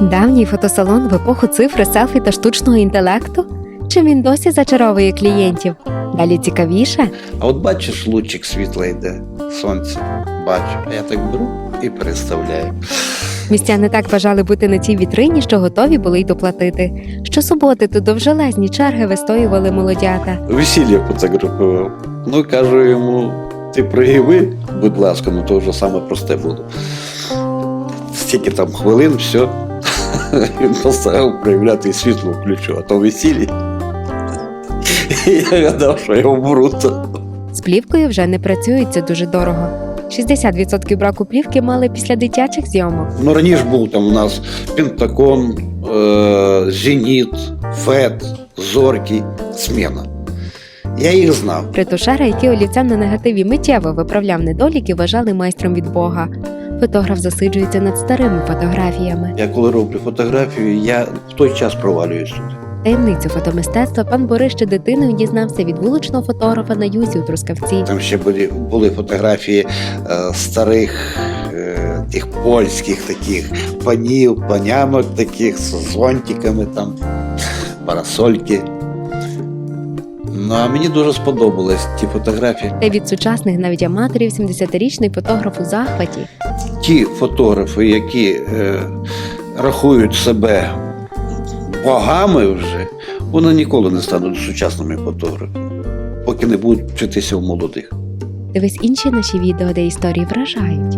Давній фотосалон в епоху цифри, селфі та штучного інтелекту? Чи він досі зачаровує клієнтів? Далі цікавіше? А от бачиш, лучик світла йде, сонце. Бачу. А я так беру і переставляю. Містяни так бажали бути на цій вітрині, що готові були й доплатити. Щосуботи тут довжелезні черги вистоювали молодята. Весілля фотографував. Ну кажу йому, ти прояви, будь ласка, ну то вже саме просте буде. Стільки там хвилин, все. Він поставив проявляти світло включу, а то весілля. Я гадав, що я обрута. З плівкою вже не працюють, це дуже дорого. 60% браку плівки мали після дитячих зйомок. Ну, раніше був там у нас Пентакон, е, Зеніт, Фет, Зоркий, Смена. Я їх знав. Ретушера, який олівцем на негативі миттєво виправляв недоліки, вважали майстром від Бога. Фотограф засиджується над старими фотографіями. Я коли роблю фотографію, я в той час провалююсь тут. Таємницю фотомистецтва пан Борис ще дитиною дізнався від вуличного фотографа на юзі у Трускавці. Там ще були, були фотографії е, старих е, тих польських таких панів, панянок таких з зонтиками, там, парасольки. Ну, а мені дуже сподобались ті фотографії. Та від сучасних навіть аматорів 70-річний фотограф у захваті. Ті фотографи, які е, рахують себе богами вже, вони ніколи не стануть сучасними фотографами, поки не будуть вчитися у молодих. Дивись інші наші відео, де історії вражають.